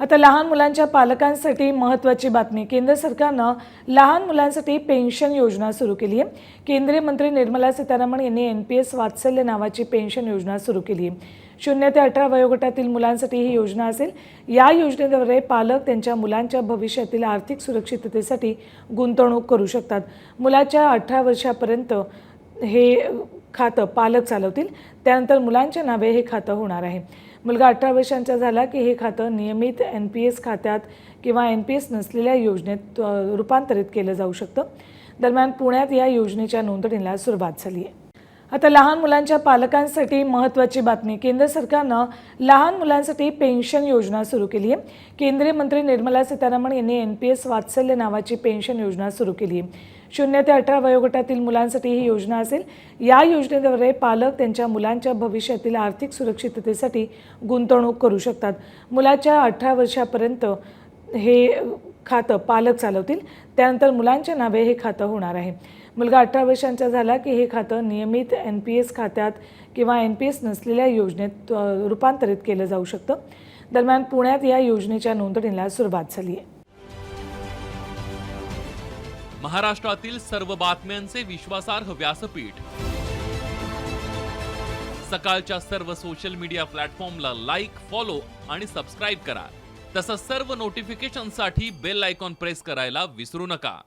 आता लहान मुलांच्या पालकांसाठी महत्त्वाची बातमी. केंद्र सरकारनं लहान मुलांसाठी पेन्शन योजना सुरू केली आहे. केंद्रीय मंत्री निर्मला सीतारामन यांनी एन पी एस वात्सल्य नावाची पेन्शन योजना सुरू केली आहे. शून्य ते अठरा वयोगटातील मुलांसाठी ही योजना असेल. या योजनेद्वारे पालक त्यांच्या मुलांच्या भविष्यातील आर्थिक सुरक्षिततेसाठी गुंतवणूक करू शकतात. मुलाच्या अठरा वर्षापर्यंत हे खातं पालक चालवतील. त्यानंतर मुलांच्या नावे हे खातं होणार आहे. मुलगा अठरा वर्षांचा झाला की हे खातं नियमित एन पी एस खात्यात किंवा एन पी एस नसलेल्या योजनेत रूपांतरित केलं जाऊ शकतं. दरम्यान पुण्यात या योजनेच्या नोंदणीला सुरुवात झाली आहे. आता लहान मुलांच्या पालकांसाठी महत्त्वाची बातमी. केंद्र सरकारनं लहान मुलांसाठी पेन्शन योजना सुरू केली आहे केंद्रीय मंत्री निर्मला सीतारामन यांनी एन पी एस वात्सल्य नावाची पेन्शन योजना सुरू केली आहे शून्य ते अठरा वयोगटातील मुलांसाठी ही योजना असेल. या योजनेद्वारे पालक त्यांच्या मुलांच्या भविष्यातील आर्थिक सुरक्षिततेसाठी गुंतवणूक करू शकतात. मुलाच्या अठरा वर्षापर्यंत हे खातं पालक चालवतील. त्यानंतर मुलांच्या नावे हे खातं होणार आहे. मुलगा अठरा वर्षांचा झाला की हे खातं नियमित एन पी एस खात्यात किंवा एन पी एस नसलेल्या योजनेत रूपांतरित केलं जाऊ शकतं. दरम्यान पुण्यात या योजनेच्या नोंदणीला सुरुवात झाली आहे. महाराष्ट्रातील सर्व बातम्यांचे विश्वासार्ह व्यासपीठ. सकाळच्या सर्व सोशल मीडिया प्लॅटफॉर्मला लाईक फॉलो आणि सबस्क्राईब करा. तसंच सर्व नोटिफिकेशनसाठी बेल आयकॉन प्रेस करायला विसरू नका.